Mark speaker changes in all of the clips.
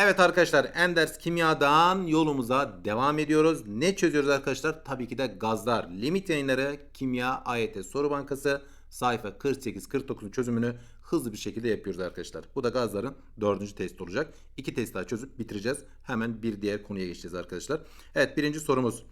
Speaker 1: Evet arkadaşlar Enders Kimya'dan yolumuza devam ediyoruz. Ne çözüyoruz arkadaşlar? Tabii ki de gazlar. Limit yayınları Kimya AYT Soru Bankası sayfa 48-49'un çözümünü hızlı bir şekilde yapıyoruz arkadaşlar. Bu da gazların dördüncü test olacak. İki test daha çözüp bitireceğiz. Hemen bir diğer konuya geçeceğiz arkadaşlar. Evet birinci sorumuz.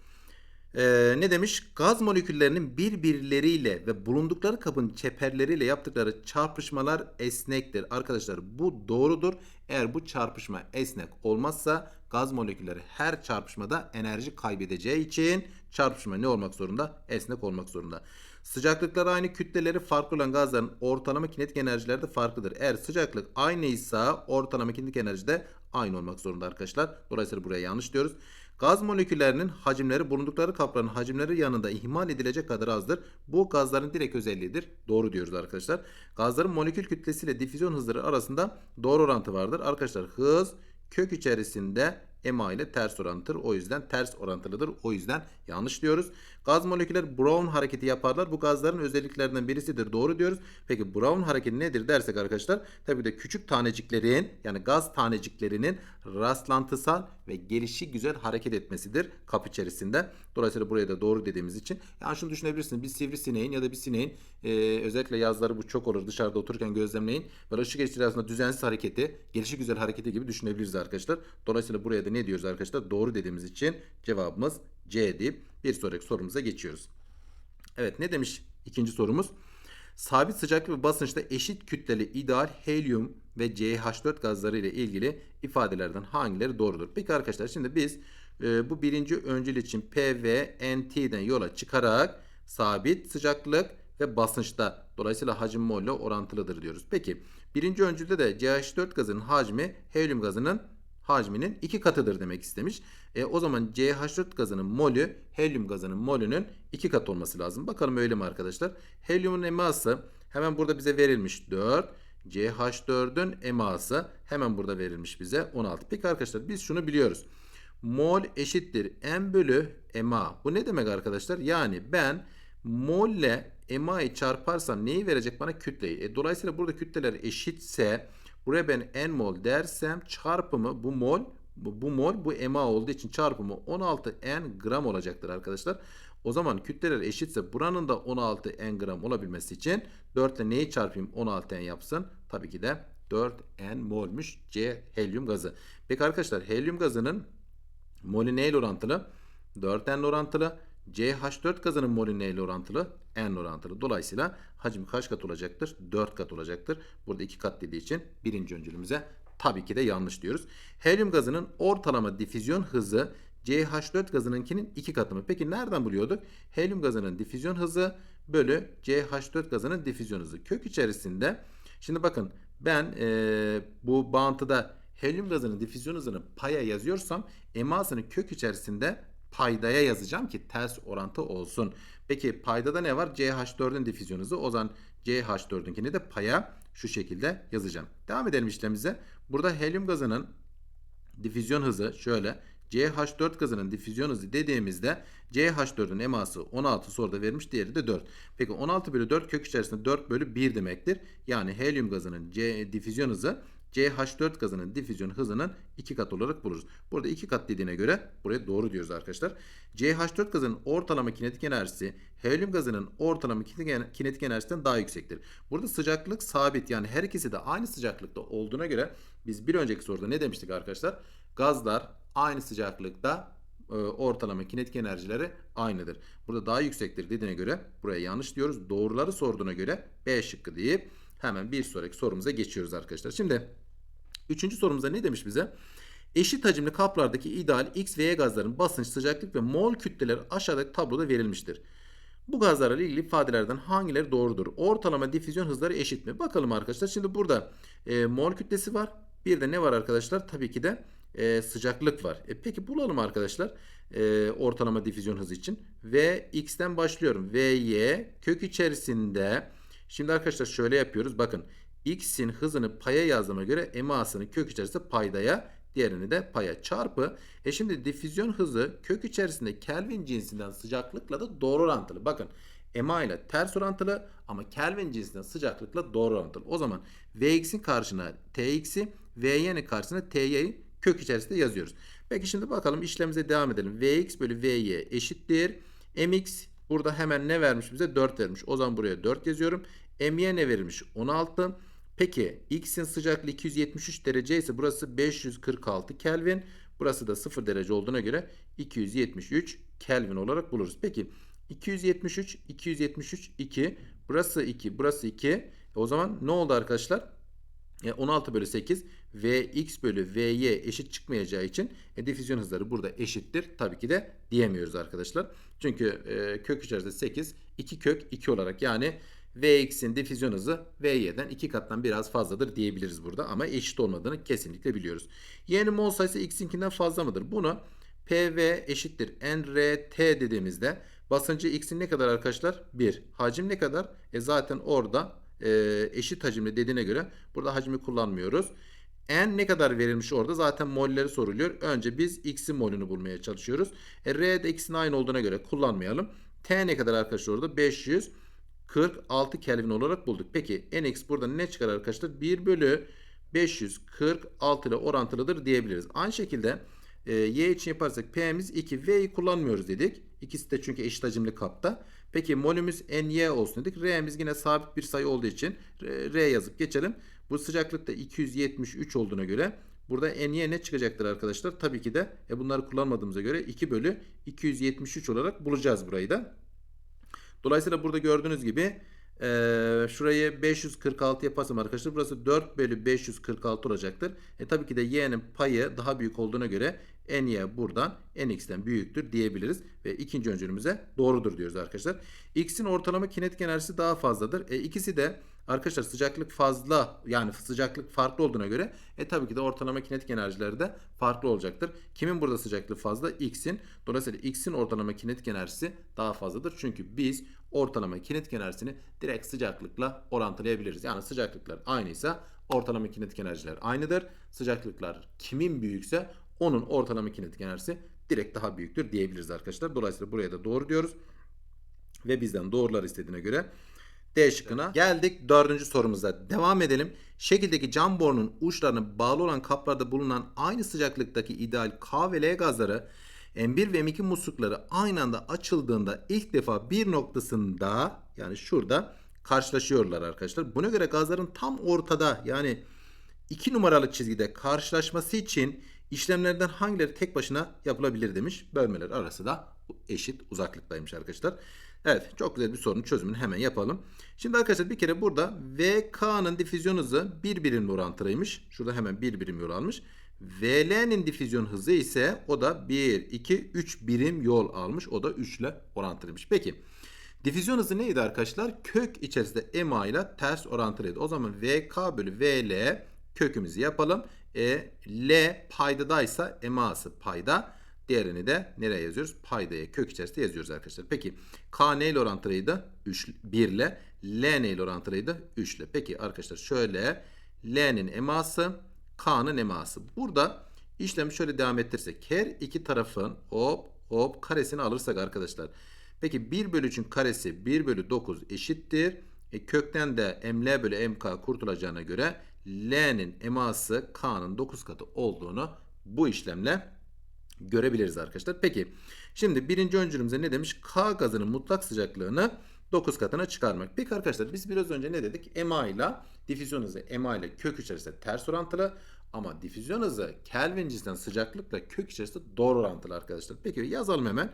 Speaker 1: Ee, ne demiş? Gaz moleküllerinin birbirleriyle ve bulundukları kabın çeperleriyle yaptıkları çarpışmalar esnektir. Arkadaşlar bu doğrudur. Eğer bu çarpışma esnek olmazsa gaz molekülleri her çarpışmada enerji kaybedeceği için çarpışma ne olmak zorunda? Esnek olmak zorunda. Sıcaklıkları aynı kütleleri farklı olan gazların ortalama kinetik enerjileri de farklıdır. Eğer sıcaklık aynıysa ortalama kinetik enerji de aynı olmak zorunda arkadaşlar. Dolayısıyla buraya yanlış diyoruz. Gaz moleküllerinin hacimleri bulundukları kapların hacimleri yanında ihmal edilecek kadar azdır. Bu gazların direkt özelliğidir. Doğru diyoruz arkadaşlar. Gazların molekül kütlesi ile difüzyon hızları arasında doğru orantı vardır. Arkadaşlar hız kök içerisinde EMA ile ters orantıdır. O yüzden ters orantılıdır. O yüzden yanlış diyoruz. Gaz moleküller Brown hareketi yaparlar. Bu gazların özelliklerinden birisidir. Doğru diyoruz. Peki Brown hareketi nedir dersek arkadaşlar tabii de küçük taneciklerin yani gaz taneciklerinin rastlantısal ve gelişi güzel hareket etmesidir kap içerisinde. Dolayısıyla buraya da doğru dediğimiz için. Yani şunu düşünebilirsiniz. Bir sivrisineğin ya da bir sineğin e, özellikle yazları bu çok olur. Dışarıda otururken gözlemleyin. Böyle ışık arasında düzensiz hareketi, gelişi güzel hareketi gibi düşünebiliriz arkadaşlar. Dolayısıyla buraya da ne diyoruz arkadaşlar? Doğru dediğimiz için cevabımız C deyip bir sonraki sorumuza geçiyoruz. Evet ne demiş ikinci sorumuz? Sabit sıcaklık ve basınçta eşit kütleli ideal helyum ve CH4 gazları ile ilgili ifadelerden hangileri doğrudur? Peki arkadaşlar şimdi biz e, bu birinci öncül için P ve yola çıkarak sabit sıcaklık ve basınçta dolayısıyla hacim mol ile orantılıdır diyoruz. Peki birinci öncülde de CH4 gazının hacmi helyum gazının hacminin iki katıdır demek istemiş. E, o zaman CH4 gazının molü helyum gazının molünün iki katı olması lazım. Bakalım öyle mi arkadaşlar? Helyumun eması hemen burada bize verilmiş 4. CH4'ün eması hemen burada verilmiş bize 16. Peki arkadaşlar biz şunu biliyoruz. Mol eşittir m bölü ema. Bu ne demek arkadaşlar? Yani ben mol ile ema'yı çarparsam neyi verecek bana? Kütleyi. E, dolayısıyla burada kütleler eşitse buraya ben n mol dersem çarpımı bu mol bu, bu mol bu ema olduğu için çarpımı 16 n gram olacaktır arkadaşlar. O zaman kütleler eşitse buranın da 16 n gram olabilmesi için 4 ile neyi çarpayım 16 n yapsın? Tabii ki de 4 n molmuş C helyum gazı. Peki arkadaşlar helyum gazının molü neyle orantılı? 4 n orantılı. CH4 gazının molü neyle orantılı? N orantılı. Dolayısıyla hacim kaç kat olacaktır? 4 kat olacaktır. Burada 2 kat dediği için birinci öncülümüze tabii ki de yanlış diyoruz. Helyum gazının ortalama difüzyon hızı CH4 gazınınkinin 2 katı mı? Peki nereden buluyorduk? Helyum gazının difüzyon hızı bölü CH4 gazının difüzyon hızı. Kök içerisinde şimdi bakın ben e, bu bağıntıda helyum gazının difüzyon hızını paya yazıyorsam emasını kök içerisinde paydaya yazacağım ki ters orantı olsun. Peki paydada ne var? CH4'ün difüzyon hızı. O zaman CH4'ünkini de paya şu şekilde yazacağım. Devam edelim işlemimize. Burada helyum gazının difüzyon hızı şöyle. CH4 gazının difüzyon hızı dediğimizde CH4'ün eması 16 soruda vermiş diğeri de 4. Peki 16 bölü 4 kök içerisinde 4 bölü 1 demektir. Yani helyum gazının C difüzyon hızı CH4 gazının difüzyon hızının 2 kat olarak buluruz. Burada 2 kat dediğine göre buraya doğru diyoruz arkadaşlar. CH4 gazının ortalama kinetik enerjisi helyum gazının ortalama kinetik enerjisinden daha yüksektir. Burada sıcaklık sabit yani her ikisi de aynı sıcaklıkta olduğuna göre biz bir önceki soruda ne demiştik arkadaşlar? Gazlar aynı sıcaklıkta e, ortalama kinetik enerjileri aynıdır. Burada daha yüksektir dediğine göre buraya yanlış diyoruz. Doğruları sorduğuna göre B şıkkı deyip hemen bir sonraki sorumuza geçiyoruz arkadaşlar. Şimdi üçüncü sorumuza ne demiş bize? Eşit hacimli kaplardaki ideal X ve Y gazların basınç, sıcaklık ve mol kütleleri aşağıdaki tabloda verilmiştir. Bu gazlarla ilgili ifadelerden hangileri doğrudur? Ortalama difüzyon hızları eşit mi? Bakalım arkadaşlar. Şimdi burada e, mol kütlesi var. Bir de ne var arkadaşlar? Tabii ki de e, sıcaklık var. E, peki bulalım arkadaşlar e, ortalama difüzyon hızı için. V x'ten başlıyorum. Vy kök içerisinde şimdi arkadaşlar şöyle yapıyoruz. Bakın x'in hızını paya yazdığıma göre emasını kök içerisinde paydaya diğerini de paya çarpı. E şimdi difüzyon hızı kök içerisinde Kelvin cinsinden sıcaklıkla da doğru orantılı. Bakın EMA ile ters orantılı ama Kelvin cinsinden sıcaklıkla doğru orantılı. O zaman Vx'in karşına Tx'i, Vy'nin karşısına T'yi kök içerisinde yazıyoruz. Peki şimdi bakalım işlemimize devam edelim. Vx bölü Vy eşittir. Mx burada hemen ne vermiş bize? 4 vermiş. O zaman buraya 4 yazıyorum. My ne verilmiş? 16. Peki x'in sıcaklığı 273 derece ise burası 546 Kelvin. Burası da 0 derece olduğuna göre 273 Kelvin olarak buluruz. Peki 273, 273, 2. Burası 2, burası 2. E o zaman ne oldu arkadaşlar? E 16 bölü 8 Vx bölü Vy eşit çıkmayacağı için e, difüzyon hızları burada eşittir. Tabii ki de diyemiyoruz arkadaşlar. Çünkü e, kök içerisinde 8, 2 kök 2 olarak yani Vx'in difüzyon hızı Vy'den 2 kattan biraz fazladır diyebiliriz burada. Ama eşit olmadığını kesinlikle biliyoruz. Y'nin mol sayısı x'inkinden fazla mıdır? Bunu PV eşittir nRT dediğimizde basıncı x'in ne kadar arkadaşlar? 1. Hacim ne kadar? E zaten orada e, eşit hacimli dediğine göre burada hacmi kullanmıyoruz. N ne kadar verilmiş orada zaten molleri soruluyor. Önce biz x'in molünü bulmaya çalışıyoruz. E, R de x'in aynı olduğuna göre kullanmayalım. T ne kadar arkadaşlar orada? 546 Kelvin olarak bulduk. Peki Nx burada ne çıkar arkadaşlar? 1 bölü 546 ile orantılıdır diyebiliriz. Aynı şekilde e, y için yaparsak P'miz 2. V'yi kullanmıyoruz dedik. İkisi de çünkü eşit hacimli kapta. Peki molümüz ny olsun dedik. R'miz yine sabit bir sayı olduğu için R, R yazıp geçelim. Bu sıcaklıkta 273 olduğuna göre burada ny ne çıkacaktır arkadaşlar? Tabii ki de e, bunları kullanmadığımıza göre 2 bölü 273 olarak bulacağız burayı da. Dolayısıyla burada gördüğünüz gibi e, şurayı 546 yaparsam arkadaşlar burası 4 bölü 546 olacaktır. E tabii ki de y'nin payı daha büyük olduğuna göre ny buradan nx'ten büyüktür diyebiliriz. Ve ikinci öncülümüze doğrudur diyoruz arkadaşlar. x'in ortalama kinetik enerjisi daha fazladır. E ikisi de arkadaşlar sıcaklık fazla yani sıcaklık farklı olduğuna göre e tabii ki de ortalama kinetik enerjileri de farklı olacaktır. Kimin burada sıcaklığı fazla? X'in. Dolayısıyla X'in ortalama kinetik enerjisi daha fazladır. Çünkü biz ortalama kinetik enerjisini direkt sıcaklıkla orantılayabiliriz. Yani sıcaklıklar aynıysa ortalama kinetik enerjiler aynıdır. Sıcaklıklar kimin büyükse onun ortalama kinetik enerjisi direkt daha büyüktür diyebiliriz arkadaşlar. Dolayısıyla buraya da doğru diyoruz. Ve bizden doğrular istediğine göre D şıkkına geldik dördüncü sorumuza. Devam edelim. Şekildeki cam borunun uçlarına bağlı olan kaplarda bulunan aynı sıcaklıktaki ideal K ve L gazları M1 ve M2 muslukları aynı anda açıldığında ilk defa bir noktasında yani şurada karşılaşıyorlar arkadaşlar. Buna göre gazların tam ortada yani 2 numaralı çizgide karşılaşması için işlemlerden hangileri tek başına yapılabilir demiş. Bölmeler arası da eşit uzaklıktaymış arkadaşlar. Evet çok güzel bir sorunun çözümünü hemen yapalım. Şimdi arkadaşlar bir kere burada VK'nın difüzyon hızı 1 birimle orantılıymış. Şurada hemen 1 birim yol almış. VL'nin difüzyon hızı ise o da 1, 2, 3 birim yol almış. O da 3 ile orantılıymış. Peki difüzyon hızı neydi arkadaşlar? Kök içerisinde MA ile ters orantılıydı. O zaman VK bölü VL kökümüzü yapalım. E, L paydadaysa MA'sı payda. Diğerini de nereye yazıyoruz? Paydaya kök içerisinde yazıyoruz arkadaşlar. Peki K ne ile orantılıydı? 3, 1 ile. L ne ile orantılıydı? 3 ile. Peki arkadaşlar şöyle L'nin eması K'nın eması. Burada işlemi şöyle devam ettirsek. Her iki tarafın hop hop karesini alırsak arkadaşlar. Peki 1 bölü 3'ün karesi 1 bölü 9 eşittir. E, kökten de ml bölü mk kurtulacağına göre L'nin eması K'nın 9 katı olduğunu bu işlemle görebiliriz arkadaşlar. Peki şimdi birinci öncülümüze ne demiş? K gazının mutlak sıcaklığını 9 katına çıkarmak. Peki arkadaşlar biz biraz önce ne dedik? MA ile difüzyon hızı MA ile kök içerisinde ters orantılı. Ama difüzyon hızı Kelvin cinsinden sıcaklıkla kök içerisinde doğru orantılı arkadaşlar. Peki yazalım hemen.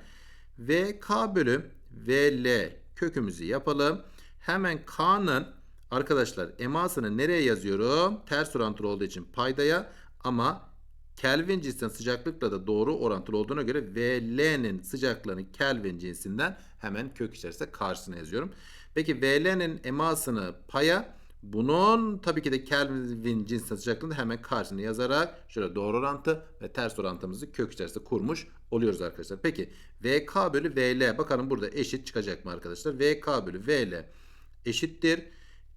Speaker 1: VK bölü VL kökümüzü yapalım. Hemen K'nın arkadaşlar emasını nereye yazıyorum? Ters orantılı olduğu için paydaya ama Kelvin cinsinden sıcaklıkla da doğru orantılı olduğuna göre VL'nin sıcaklığını Kelvin cinsinden hemen kök içerisinde karşısına yazıyorum. Peki VL'nin emasını paya bunun tabii ki de Kelvin cinsinden sıcaklığını hemen karşısına yazarak şöyle doğru orantı ve ters orantımızı kök içerisinde kurmuş oluyoruz arkadaşlar. Peki VK bölü VL bakalım burada eşit çıkacak mı arkadaşlar? VK bölü VL eşittir.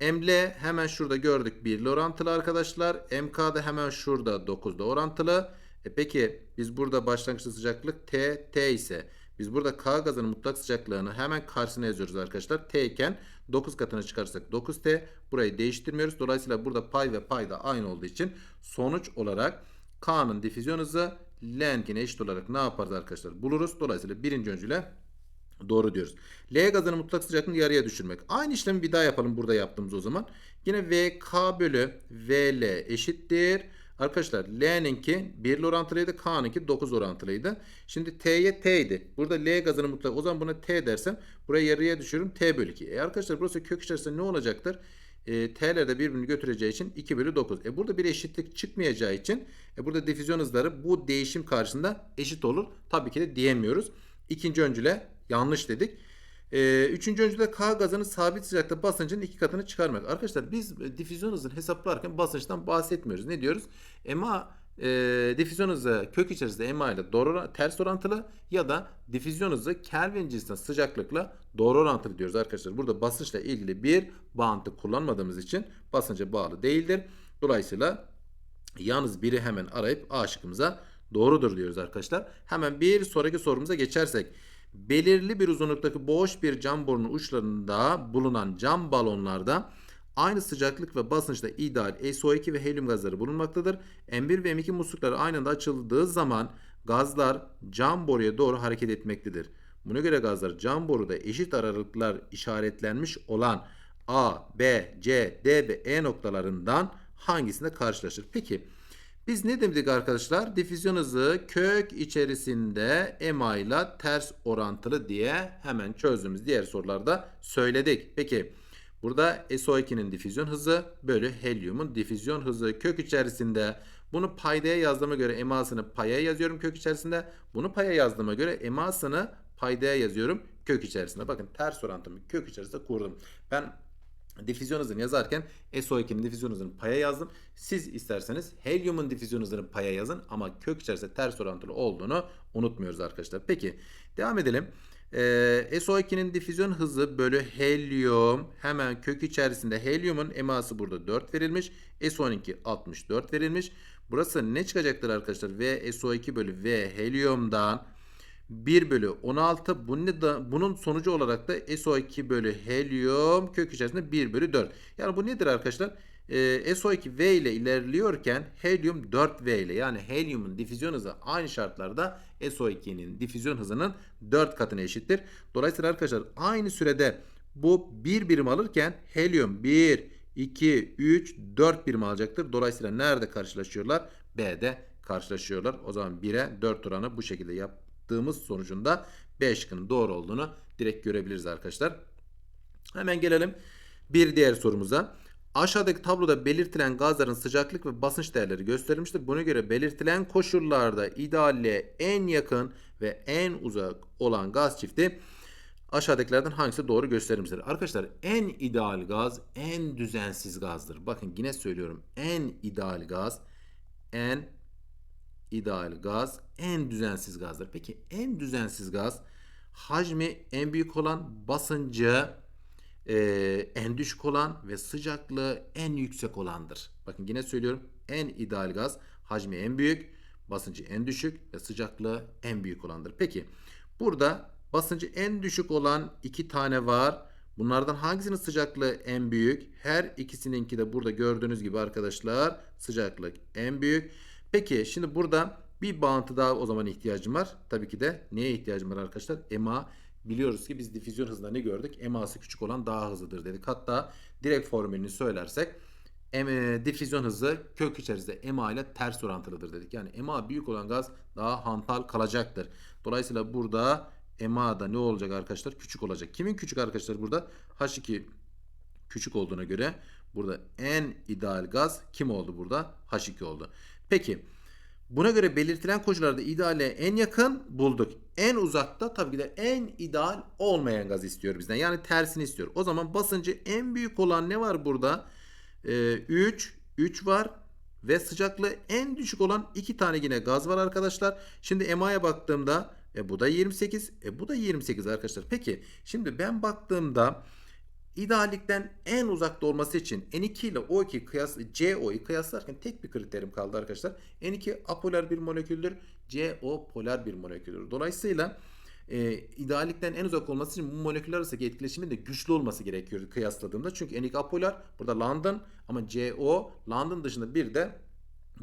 Speaker 1: ML hemen şurada gördük 1 ile orantılı arkadaşlar. MK da hemen şurada 9 ile orantılı. E peki biz burada başlangıçta sıcaklık T, T ise biz burada K gazının mutlak sıcaklığını hemen karşısına yazıyoruz arkadaşlar. T iken 9 katına çıkarırsak 9T. Burayı değiştirmiyoruz. Dolayısıyla burada pay ve pay da aynı olduğu için sonuç olarak K'nın difüzyon hızı L'ninkine eşit olarak ne yaparız arkadaşlar? Buluruz. Dolayısıyla birinci öncüle doğru diyoruz. L gazının mutlak sıcaklığını yarıya düşürmek. Aynı işlemi bir daha yapalım burada yaptığımız o zaman. Yine VK bölü VL eşittir. Arkadaşlar L'ninki 1 ile orantılıydı. K'ninki 9 orantılıydı. Şimdi T'ye T idi. Burada L gazının mutlak. O zaman buna T dersem buraya yarıya düşürürüm. T bölü 2. E arkadaşlar burası kök içerisinde ne olacaktır? E, T'ler de birbirini götüreceği için 2 bölü 9. E burada bir eşitlik çıkmayacağı için e, burada difüzyon hızları bu değişim karşısında eşit olur. Tabii ki de diyemiyoruz. İkinci öncüle yanlış dedik. Ee, üçüncü öncüde K gazının sabit sıcaklıkta basıncının iki katını çıkarmak. Arkadaşlar biz e, difüzyon hızını hesaplarken basınçtan bahsetmiyoruz. Ne diyoruz? EMA e, difüzyon hızı kök içerisinde EMA ile doğru ters orantılı ya da difüzyon hızı Kelvin cinsinden sıcaklıkla doğru orantılı diyoruz arkadaşlar. Burada basınçla ilgili bir bağıntı kullanmadığımız için basınca bağlı değildir. Dolayısıyla yalnız biri hemen arayıp A şıkkımıza doğrudur diyoruz arkadaşlar. Hemen bir sonraki sorumuza geçersek belirli bir uzunluktaki boş bir cam borunun uçlarında bulunan cam balonlarda aynı sıcaklık ve basınçta ideal SO2 ve helyum gazları bulunmaktadır. M1 ve M2 muslukları aynı anda açıldığı zaman gazlar cam boruya doğru hareket etmektedir. Buna göre gazlar cam boruda eşit aralıklar işaretlenmiş olan A, B, C, D ve E noktalarından hangisinde karşılaşır? Peki biz ne dedik arkadaşlar? Difüzyon hızı kök içerisinde EMA ile ters orantılı diye hemen çözdüğümüz diğer sorularda söyledik. Peki burada SO2'nin difüzyon hızı bölü helyumun difüzyon hızı kök içerisinde bunu paydaya yazdığıma göre emasını paya yazıyorum kök içerisinde. Bunu paya yazdığıma göre emasını paydaya yazıyorum kök içerisinde. Bakın ters orantımı kök içerisinde kurdum. Ben difüzyon hızını yazarken SO2'nin difüzyon hızını paya yazdım. Siz isterseniz helyumun difüzyon hızını paya yazın ama kök içerisinde ters orantılı olduğunu unutmuyoruz arkadaşlar. Peki devam edelim. Ee, SO2'nin difüzyon hızı bölü helyum hemen kök içerisinde helyumun eması burada 4 verilmiş. SO2 64 verilmiş. Burası ne çıkacaktır arkadaşlar? V SO2 bölü V helyumdan 1 bölü 16 bunun, sonucu olarak da SO2 bölü helyum kök içerisinde 1 bölü 4. Yani bu nedir arkadaşlar? Ee, SO2 V ile ilerliyorken helyum 4 V ile yani helyumun difüzyon hızı aynı şartlarda SO2'nin difüzyon hızının 4 katına eşittir. Dolayısıyla arkadaşlar aynı sürede bu 1 birim alırken helyum 1, 2, 3, 4 birim alacaktır. Dolayısıyla nerede karşılaşıyorlar? B'de karşılaşıyorlar. O zaman 1'e 4 oranı bu şekilde yap yaptığımız sonucunda B şıkkının doğru olduğunu direkt görebiliriz arkadaşlar. Hemen gelelim bir diğer sorumuza. Aşağıdaki tabloda belirtilen gazların sıcaklık ve basınç değerleri gösterilmiştir. Buna göre belirtilen koşullarda idealle en yakın ve en uzak olan gaz çifti aşağıdakilerden hangisi doğru gösterilmiştir? Arkadaşlar en ideal gaz en düzensiz gazdır. Bakın yine söylüyorum. En ideal gaz en ideal gaz en düzensiz gazdır. Peki en düzensiz gaz hacmi en büyük olan basıncı e, en düşük olan ve sıcaklığı en yüksek olandır. Bakın yine söylüyorum en ideal gaz hacmi en büyük, basıncı en düşük ve sıcaklığı en büyük olandır. Peki burada basıncı en düşük olan iki tane var. Bunlardan hangisinin sıcaklığı en büyük? Her ikisininki de burada gördüğünüz gibi arkadaşlar sıcaklık en büyük. Peki şimdi burada bir bağıntı daha o zaman ihtiyacım var. Tabii ki de neye ihtiyacım var arkadaşlar? EMA biliyoruz ki biz difüzyon hızında ne gördük? EMA'sı küçük olan daha hızlıdır dedik. Hatta direkt formülünü söylersek e, difüzyon hızı kök içerisinde EMA ile ters orantılıdır dedik. Yani EMA büyük olan gaz daha hantal kalacaktır. Dolayısıyla burada EMA da ne olacak arkadaşlar? Küçük olacak. Kimin küçük arkadaşlar burada? H2 küçük olduğuna göre burada en ideal gaz kim oldu burada? H2 oldu. Peki buna göre belirtilen koşullarda ideale en yakın bulduk. En uzakta tabii ki de en ideal olmayan gaz istiyor bizden. Yani tersini istiyor. O zaman basıncı en büyük olan ne var burada? Ee, 3, 3 var ve sıcaklığı en düşük olan iki tane yine gaz var arkadaşlar. Şimdi EMA'ya baktığımda e, bu da 28, e, bu da 28 arkadaşlar. Peki şimdi ben baktığımda İdeallikten en uzakta olması için N2 ile O2 kıyas CO'yu kıyaslarken tek bir kriterim kaldı arkadaşlar. N2 apolar bir moleküldür. CO polar bir moleküldür. Dolayısıyla e, ideallikten en uzak olması için bu moleküller arasındaki etkileşimin de güçlü olması gerekiyor kıyasladığımda. Çünkü N2 apolar burada London ama CO London dışında bir de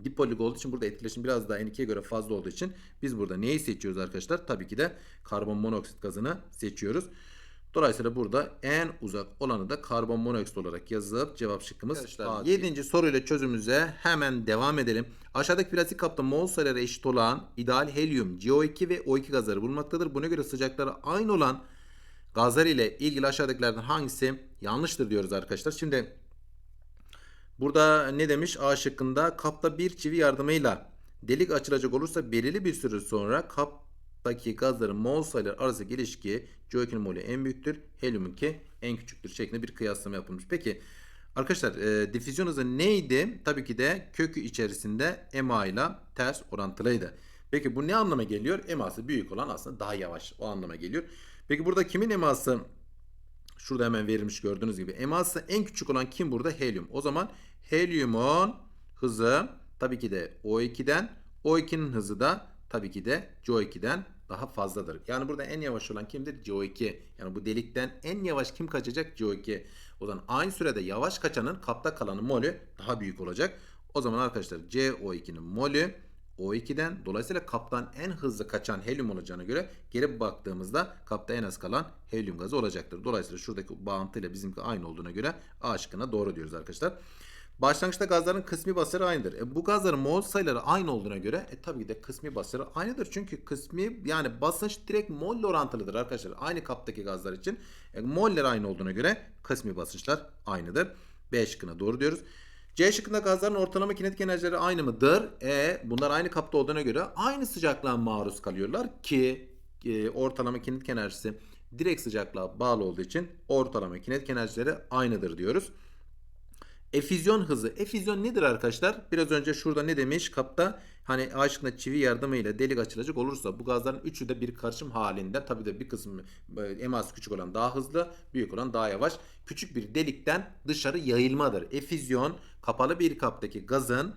Speaker 1: Dipolik olduğu için burada etkileşim biraz daha N2'ye göre fazla olduğu için biz burada neyi seçiyoruz arkadaşlar? Tabii ki de karbon monoksit gazını seçiyoruz. Dolayısıyla burada en uzak olanı da karbon monoksit olarak yazıp cevap şıkkımız
Speaker 2: Arkadaşlar,
Speaker 1: 7. soruyla çözümümüze hemen devam edelim. Aşağıdaki plastik kapta mol sayıları eşit olan ideal helyum, CO2 ve O2 gazları bulunmaktadır. Buna göre sıcakları aynı olan gazlar ile ilgili aşağıdakilerden hangisi yanlıştır diyoruz arkadaşlar. Şimdi burada ne demiş? A şıkkında kapta bir çivi yardımıyla delik açılacak olursa belirli bir süre sonra kaptaki gazların mol sayıları arasındaki ilişki CO2'nin molü en büyüktür, helyumunki en küçüktür şeklinde bir kıyaslama yapılmış. Peki arkadaşlar e, difüzyon hızı neydi? Tabii ki de kökü içerisinde EMA ile ters orantılıydı. Peki bu ne anlama geliyor? EMA'sı büyük olan aslında daha yavaş o anlama geliyor. Peki burada kimin EMA'sı Şurada hemen verilmiş gördüğünüz gibi. Eması en küçük olan kim burada? Helyum. O zaman helyumun hızı tabii ki de O2'den, O2'nin hızı da tabii ki de CO2'den daha fazladır. Yani burada en yavaş olan kimdir? CO2. Yani bu delikten en yavaş kim kaçacak? CO2. O zaman aynı sürede yavaş kaçanın kapta kalanın molü daha büyük olacak. O zaman arkadaşlar CO2'nin molü o2'den dolayısıyla kaptan en hızlı kaçan helyum olacağına göre geri baktığımızda kapta en az kalan helyum gazı olacaktır. Dolayısıyla şuradaki bağıntıyla bizimki aynı olduğuna göre A şıkkına doğru diyoruz arkadaşlar. Başlangıçta gazların kısmi basları aynıdır. E, bu gazların mol sayıları aynı olduğuna göre e, tabii ki de kısmi basları aynıdır. Çünkü kısmi yani basınç direkt molle orantılıdır arkadaşlar. Aynı kaptaki gazlar için e, moller aynı olduğuna göre kısmi basınçlar aynıdır. B şıkkına doğru diyoruz. C şıkkında gazların ortalama kinetik enerjileri aynı mıdır? E bunlar aynı kapta olduğuna göre aynı sıcaklığa maruz kalıyorlar ki e, ortalama kinetik enerjisi direkt sıcaklığa bağlı olduğu için ortalama kinetik enerjileri aynıdır diyoruz. Efüzyon hızı. Efüzyon nedir arkadaşlar? Biraz önce şurada ne demiş? Kapta hani A şıkkında çivi yardımıyla delik açılacak olursa bu gazların üçü de bir karışım halinde. Tabii de bir kısmı e, eması küçük olan daha hızlı, büyük olan daha yavaş. Küçük bir delikten dışarı yayılmadır. Efüzyon kapalı bir kaptaki gazın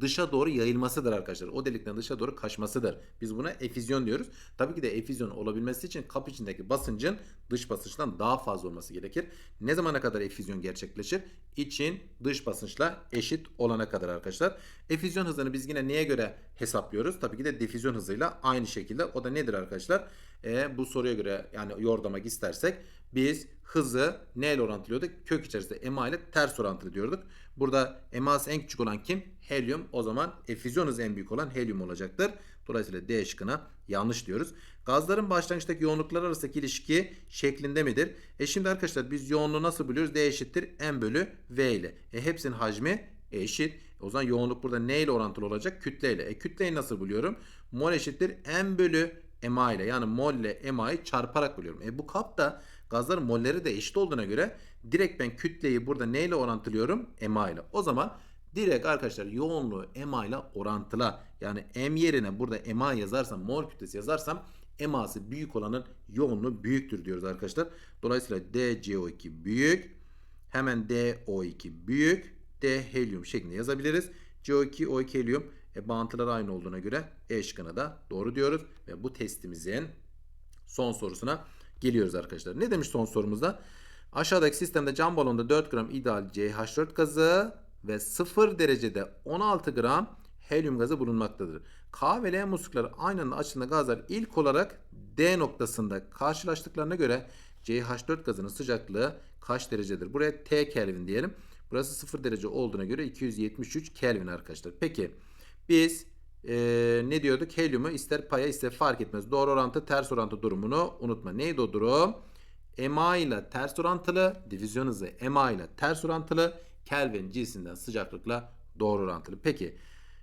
Speaker 1: dışa doğru yayılmasıdır arkadaşlar. O delikten dışa doğru kaçmasıdır. Biz buna efüzyon diyoruz. Tabii ki de efüzyon olabilmesi için kap içindeki basıncın dış basınçtan daha fazla olması gerekir. Ne zamana kadar efüzyon gerçekleşir? İçin dış basınçla eşit olana kadar arkadaşlar. Efüzyon hızını biz yine neye göre hesaplıyoruz? Tabii ki de difüzyon hızıyla aynı şekilde. O da nedir arkadaşlar? E, bu soruya göre yani yordlamak istersek biz hızı neyle orantılıyorduk? Kök içerisinde ema ile ters orantılı diyorduk. Burada eması en küçük olan kim? Helyum. O zaman efüzyon hızı en büyük olan helyum olacaktır. Dolayısıyla D şıkkına yanlış diyoruz. Gazların başlangıçtaki yoğunluklar arasındaki ilişki şeklinde midir? E şimdi arkadaşlar biz yoğunluğu nasıl buluyoruz? D eşittir M bölü V ile. E hepsinin hacmi eşit. O zaman yoğunluk burada ne ile orantılı olacak? Kütleyle. E kütleyi nasıl buluyorum? Mol eşittir M bölü MA ile. Yani mol ile MA'yı çarparak buluyorum. E bu kapta gazların molleri de eşit olduğuna göre direkt ben kütleyi burada neyle orantılıyorum? MA ile. O zaman direkt arkadaşlar yoğunluğu MA ile orantıla. Yani M yerine burada MA yazarsam, mol kütlesi yazarsam MA'sı büyük olanın yoğunluğu büyüktür diyoruz arkadaşlar. Dolayısıyla DCO2 büyük. Hemen DO2 büyük. D helyum şeklinde yazabiliriz. CO2, O2 helyum e, bağıntılar aynı olduğuna göre E şıkkına da doğru diyoruz. Ve bu testimizin son sorusuna geliyoruz arkadaşlar. Ne demiş son sorumuzda? Aşağıdaki sistemde cam balonda 4 gram ideal CH4 gazı ve 0 derecede 16 gram helyum gazı bulunmaktadır. K ve L muslukları aynı anda açıldığında gazlar ilk olarak D noktasında karşılaştıklarına göre CH4 gazının sıcaklığı kaç derecedir? Buraya T Kelvin diyelim. Burası 0 derece olduğuna göre 273 Kelvin arkadaşlar. Peki biz e, ne diyorduk? Helyumu ister paya ister fark etmez. Doğru orantı ters orantı durumunu unutma. Neydi o durum? MA ile ters orantılı, difüzyon hızı MA ile ters orantılı, Kelvin cinsinden sıcaklıkla doğru orantılı. Peki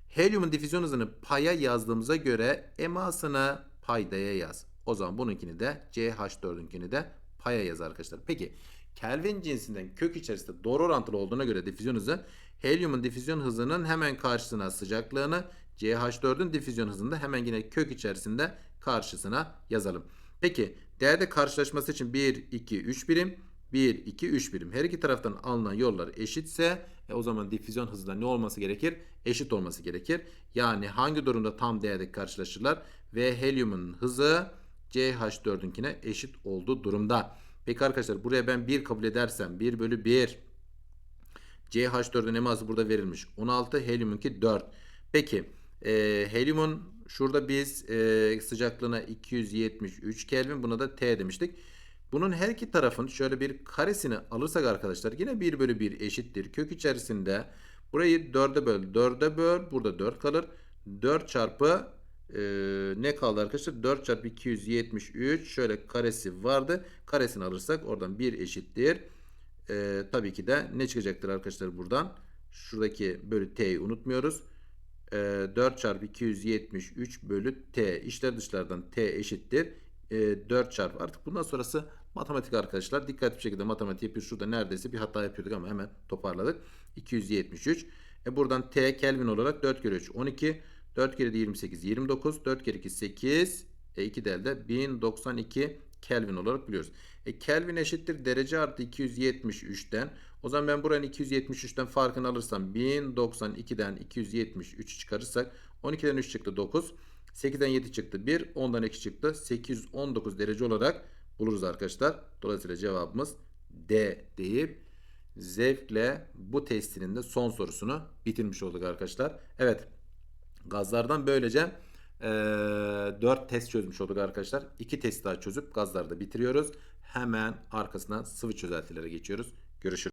Speaker 1: helyumun difüzyon hızını paya yazdığımıza göre MA'sını paydaya yaz. O zaman bununkini de CH4'ünkini de paya yaz arkadaşlar. Peki Kelvin cinsinden kök içerisinde doğru orantılı olduğuna göre difüzyon hızı helyumun difüzyon hızının hemen karşısına sıcaklığını CH4'ün difüzyon hızında hemen yine kök içerisinde karşısına yazalım. Peki değerde karşılaşması için 1, 2, 3 birim 1, 2, 3 birim. Her iki taraftan alınan yollar eşitse e, o zaman difüzyon hızı da ne olması gerekir? Eşit olması gerekir. Yani hangi durumda tam değerde karşılaşırlar? Ve helyumun hızı CH4'ünkine eşit olduğu durumda. Peki arkadaşlar buraya ben 1 kabul edersem 1 bölü 1 CH4'ün eması burada verilmiş. 16 helyumunki 4. Peki e, helyumun şurada biz e, sıcaklığına 273 Kelvin buna da T demiştik. Bunun her iki tarafın şöyle bir karesini alırsak arkadaşlar yine 1 bölü 1 eşittir. Kök içerisinde burayı 4'e böl 4'e böl burada 4 kalır. 4 çarpı e, ne kaldı arkadaşlar? 4 çarpı 273 şöyle karesi vardı. Karesini alırsak oradan 1 eşittir. E, tabii ki de ne çıkacaktır arkadaşlar buradan? Şuradaki bölü t'yi unutmuyoruz. E, 4 çarpı 273 bölü t. İşler dışlardan t eşittir. E, 4 çarpı artık bundan sonrası matematik arkadaşlar. Dikkatli bir şekilde matematik yapıyoruz. Şurada neredeyse bir hata yapıyorduk ama hemen toparladık. 273. E buradan t Kelvin olarak 4 kere 3 12. 4 kere de 28 29. 4 kere 2 8. E 2 de elde 1092 Kelvin olarak biliyoruz. E Kelvin eşittir derece artı 273'ten. O zaman ben buranın 273'ten farkını alırsam 1092'den 273 çıkarırsak 12'den 3 çıktı 9. 8'den 7 çıktı 1. 10'dan 2 çıktı. 819 derece olarak buluruz arkadaşlar. Dolayısıyla cevabımız D deyip zevkle bu testinin de son sorusunu bitirmiş olduk arkadaşlar. Evet gazlardan böylece e, 4 test çözmüş olduk arkadaşlar. 2 test daha çözüp gazları da bitiriyoruz. Hemen arkasına sıvı çözeltilere geçiyoruz. Görüşürüz.